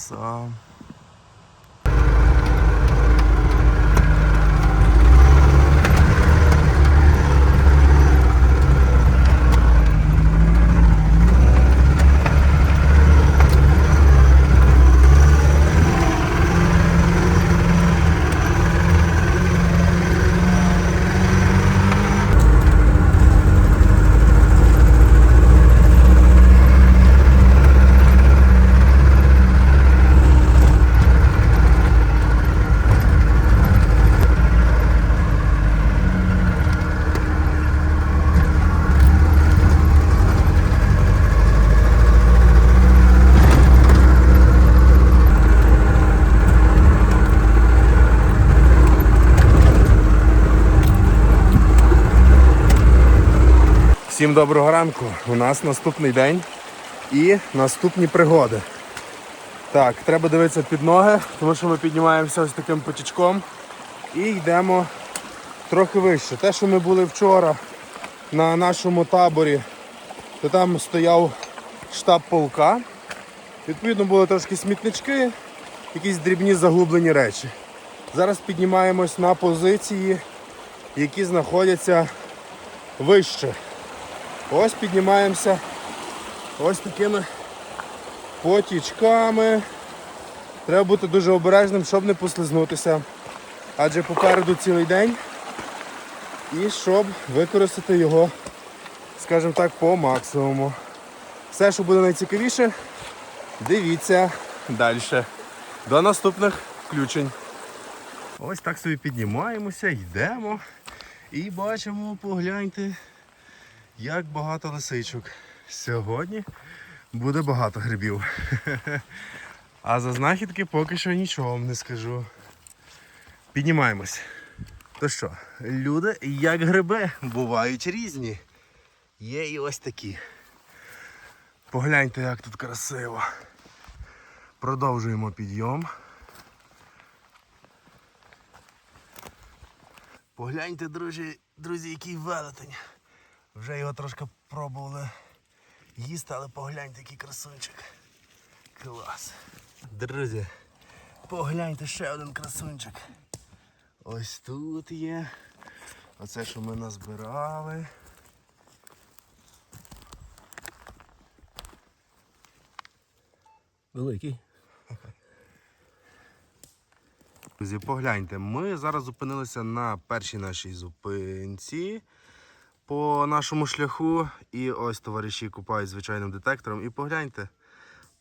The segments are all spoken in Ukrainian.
Ось така краса. Всім доброго ранку. У нас наступний день і наступні пригоди. Так, треба дивитися під ноги, тому що ми піднімаємося ось таким потічком і йдемо трохи вище. Те, що ми були вчора на нашому таборі, то там стояв штаб полка. Відповідно, були трошки смітнички, якісь дрібні загублені речі. Зараз піднімаємось на позиції, які знаходяться вище. Ось піднімаємося ось такими потічками. Треба бути дуже обережним, щоб не послизнутися. Адже попереду цілий день. І щоб використати його, скажімо так, по максимуму. Все, що буде найцікавіше, дивіться далі. До наступних включень. Ось так собі піднімаємося, йдемо і бачимо, погляньте, як багато лисичок. Сьогодні буде багато грибів. А за знахідки поки що нічого вам не скажу. Піднімаємось. То що, люди, як гриби, бувають різні. Є і ось такі. Погляньте, як тут красиво. Продовжуємо підйом. Погляньте, друзі, друзі, який велетень. Вже його трошки пробували їсти, але погляньте, який красунчик. Клас. Друзі, погляньте ще один красунчик. Ось тут є. Оце, що ми назбирали. Великий. Друзі, погляньте, ми зараз зупинилися на першій нашій зупинці по нашому шляху. І ось товариші купають звичайним детектором. І погляньте,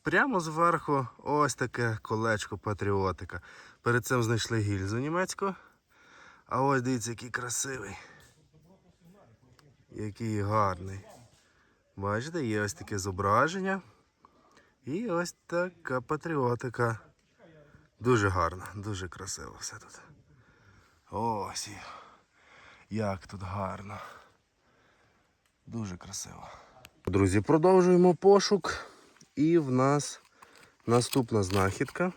прямо зверху ось таке колечко патріотика. Перед цим знайшли гільзу німецьку. А ось дивіться, який красивий. Який гарний. Бачите, є ось таке зображення. І ось така патріотика. Дуже гарно, дуже красиво все тут. Ось. Як тут гарно. Дуже красиво. Друзі, продовжуємо пошук. І в нас наступна знахідка.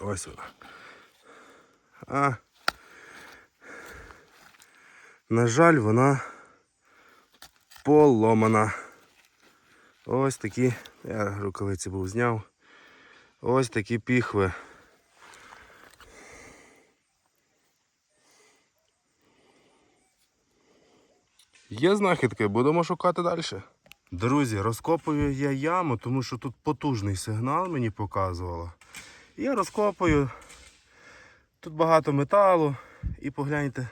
Ось вона. А. На жаль, вона поломана. Ось такі. Я рукавиці був зняв. Ось такі піхви. Є знахідки, будемо шукати далі. Друзі, розкопую я яму, тому що тут потужний сигнал мені показувало. Я розкопую. Тут багато металу. І погляньте,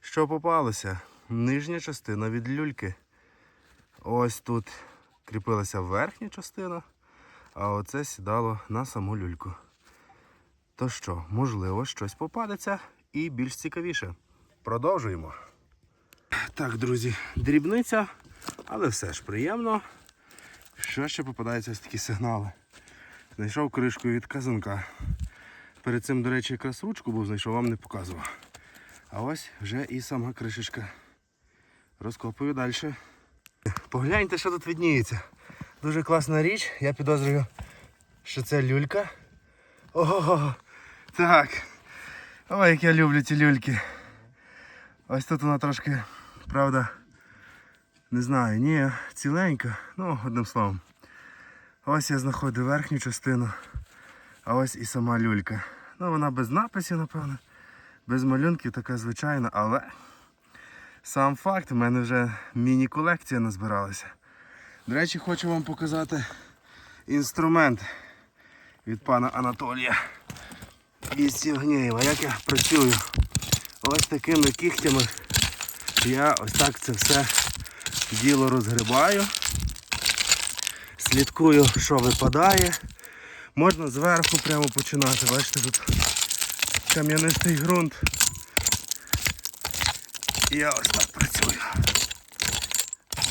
що попалося. Нижня частина від люльки. Ось тут кріпилася верхня частина а оце сідало на саму люльку. То що, можливо, щось попадеться і більш цікавіше. Продовжуємо. Так, друзі, дрібниця, але все ж приємно. Що ще попадаються ось такі сигнали? Знайшов кришку від казанка. Перед цим, до речі, якраз ручку був знайшов, вам не показував. А ось вже і сама кришечка. Розкопую далі. Погляньте, що тут відніється. Дуже класна річ. Я підозрюю, що це люлька. Ого, так. Ой, як я люблю ці люльки. Ось тут вона трошки, правда, не знаю, ні, ціленька. Ну, одним словом. Ось я знаходив верхню частину, а ось і сама люлька. Ну, вона без написів, напевно, без малюнків, така звичайна, але сам факт, в мене вже міні-колекція назбиралася. До речі, хочу вам показати інструмент від пана Анатолія із Сівгнєєва. Як я працюю ось такими кігтями. Я ось так це все діло розгрибаю. Слідкую, що випадає. Можна зверху прямо починати. Бачите, тут кам'янистий ґрунт. І я ось так працюю.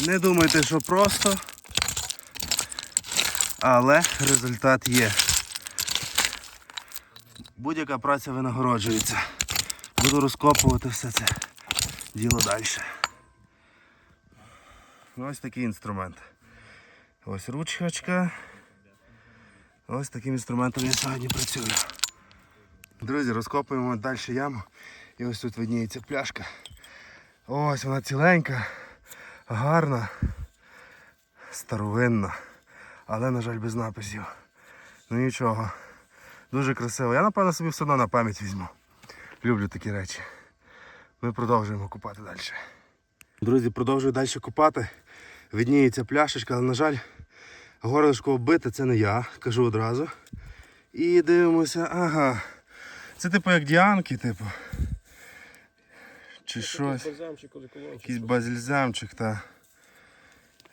Не думайте, що просто, але результат є. Будь-яка праця винагороджується. Буду розкопувати все це діло далі. Ось такий інструмент. Ось ручка. Ось таким інструментом я сьогодні працюю. Друзі, розкопуємо далі яму. І ось тут видніється пляшка. Ось вона ціленька, гарна, старовинна, але, на жаль, без написів. Ну нічого. Дуже красиво. Я, напевно, собі все одно на пам'ять візьму. Люблю такі речі. Ми продовжуємо купати далі. Друзі, продовжую далі купати. Видніється пляшечка, але, на жаль, горлишко вбите це не я, кажу одразу. І дивимося, ага. Це типу як діанки, типу. Чи щось. Якийсь базільзамчик, та.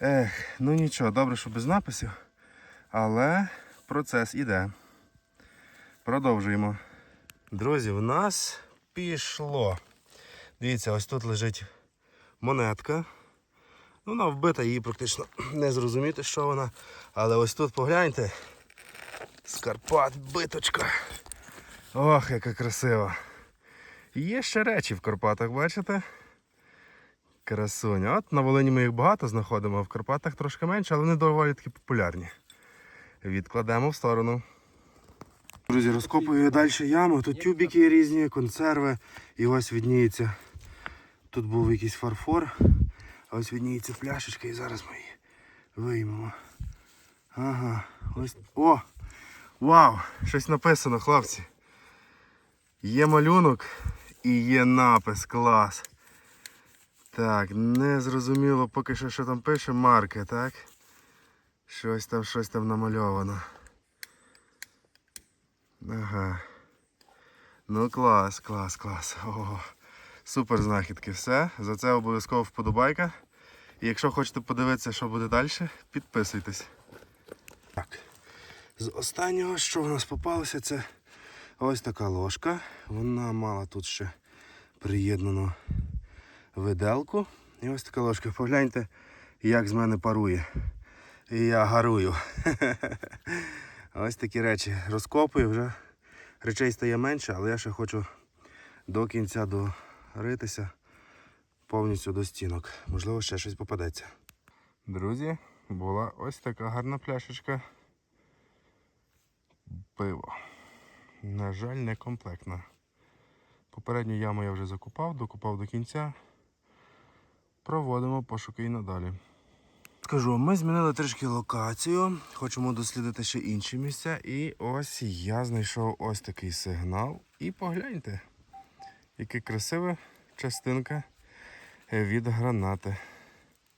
Ех, ну нічого, добре, що без написів. Але процес іде. Продовжуємо. Друзі, в нас пішло. Дивіться, ось тут лежить монетка. Вона вбита, її практично не зрозуміти, що вона. Але ось тут погляньте. З Карпат биточка. Ох, яка красива. Є ще речі в Карпатах, бачите? Красуня. От на Волині ми їх багато знаходимо, а в Карпатах трошки менше, але вони доволі таки популярні. Відкладемо в сторону. Друзі, розкопую далі яму. Тут тюбики різні, консерви. І ось відніється. Тут був якийсь фарфор. А ось відніється пляшечка і зараз ми її виймемо. Ага, ось. О! Вау! Щось написано, хлопці. Є малюнок і є напис. Клас. Так, не зрозуміло поки що, що там пише марки, так? Щось там, щось там намальовано. Ага. Ну клас, клас, клас. Ого. Супер знахідки. Все. За це обов'язково вподобайка. І якщо хочете подивитися, що буде далі, підписуйтесь. Так. З останнього, що в нас попалося, це ось така ложка. Вона мала тут ще приєднану виделку. І ось така ложка. Погляньте, як з мене парує. І я гарую. Ось такі речі. Розкопую вже. Речей стає менше, але я ще хочу до кінця доритися повністю до стінок. Можливо, ще щось попадеться. Друзі, була ось така гарна пляшечка. Пиво. На жаль, не комплектна. Попередню яму я вже закупав, докупав до кінця. Проводимо пошуки і надалі. Скажу, ми змінили трішки локацію, хочемо дослідити ще інші місця. І ось я знайшов ось такий сигнал. І погляньте, яка красива частинка від гранати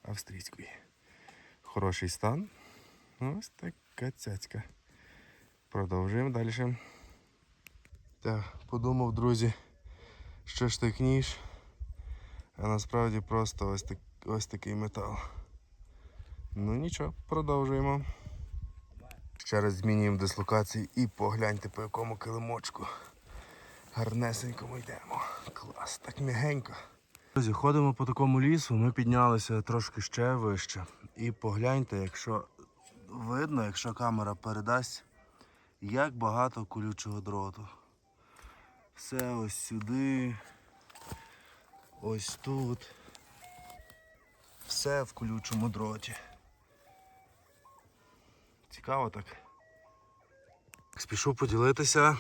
австрійської. Хороший стан. Ось така цяцька. Продовжуємо далі. Так, подумав, друзі, що ж так ніж, а насправді просто ось, так, ось такий метал. Ну нічого, продовжуємо. Ще раз змінюємо дислокацію і погляньте по якому килимочку. Гарнесенько ми йдемо. Клас, так м'ягенько. Друзі, ходимо по такому лісу, ми піднялися трошки ще вище. І погляньте, якщо видно, якщо камера передасть, як багато колючого дроту. Все ось сюди, ось тут. Все в колючому дроті. Цікаво так. Спішу поділитися.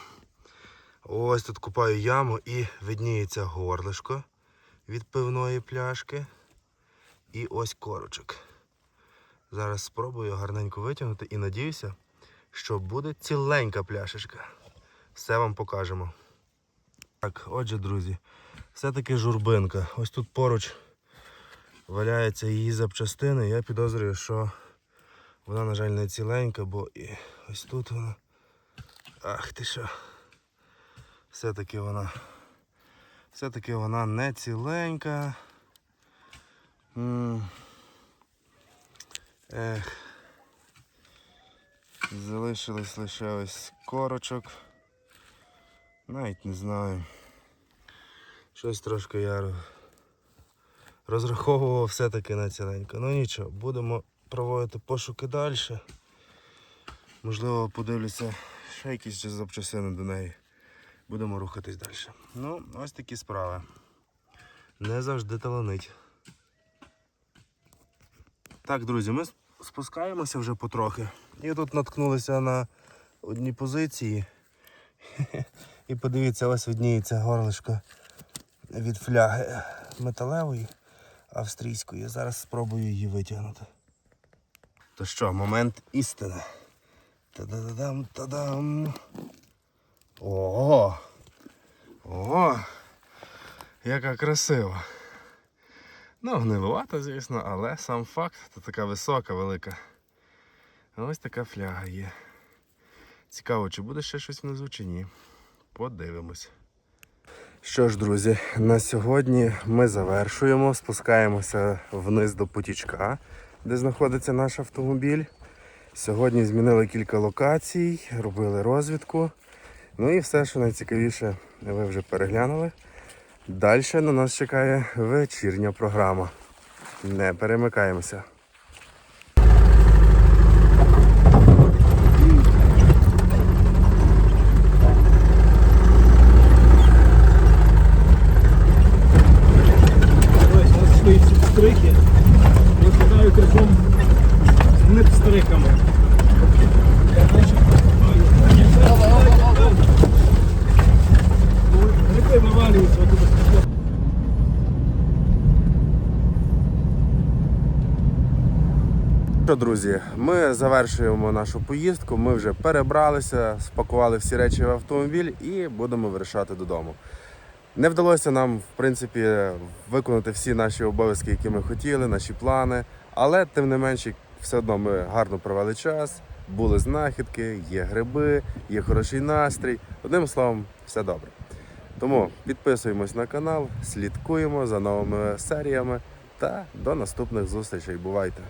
Ось тут купаю яму і видніється горлишко від пивної пляшки. І ось корочок. Зараз спробую гарненько витягнути і надіюся, що буде ціленька пляшечка. Все вам покажемо. Так, отже, друзі, все-таки журбинка. Ось тут поруч валяються її запчастини. Я підозрюю, що вона, на жаль, не ціленька, бо і ось тут вона. Ах ти що. Все-таки вона. Все-таки вона не ціленька. Ех. Залишилось лише ось корочок. Навіть не знаю. Щось трошки я розраховував все-таки на ціленько. Ну нічого, будемо проводити пошуки далі. Можливо, подивлюся ще якісь запчасини до неї. Будемо рухатись далі. Ну, ось такі справи. Не завжди таланить. Так, друзі, ми спускаємося вже потрохи. І тут наткнулися на одні позиції. І подивіться, ось видніється горлишко від фляги металевої австрійської. Зараз спробую її витягнути. То що, момент істини. Та-да-да-дам, та-дам. Ого! Ого! Яка красива. Ну, гнилувата, звісно, але сам факт то така висока, велика. Ось така фляга є. Цікаво, чи буде ще щось внизу, чи ні. Подивимось. Що ж, друзі, на сьогодні ми завершуємо, спускаємося вниз до потічка, де знаходиться наш автомобіль. Сьогодні змінили кілька локацій, робили розвідку. Ну і все, що найцікавіше, ви вже переглянули. Далі на нас чекає вечірня програма. Не перемикаємося. Ось у нас свої ці пстрики. Виглядаю криком з них пстриками. Гриби вивалюються отут. Що, друзі, ми завершуємо нашу поїздку. Ми вже перебралися, спакували всі речі в автомобіль і будемо вирішати додому. Не вдалося нам, в принципі, виконати всі наші обов'язки, які ми хотіли, наші плани. Але тим не менше, все одно ми гарно провели час, були знахідки, є гриби, є хороший настрій. Одним словом, все добре. Тому підписуємось на канал, слідкуємо за новими серіями та до наступних зустрічей. Бувайте!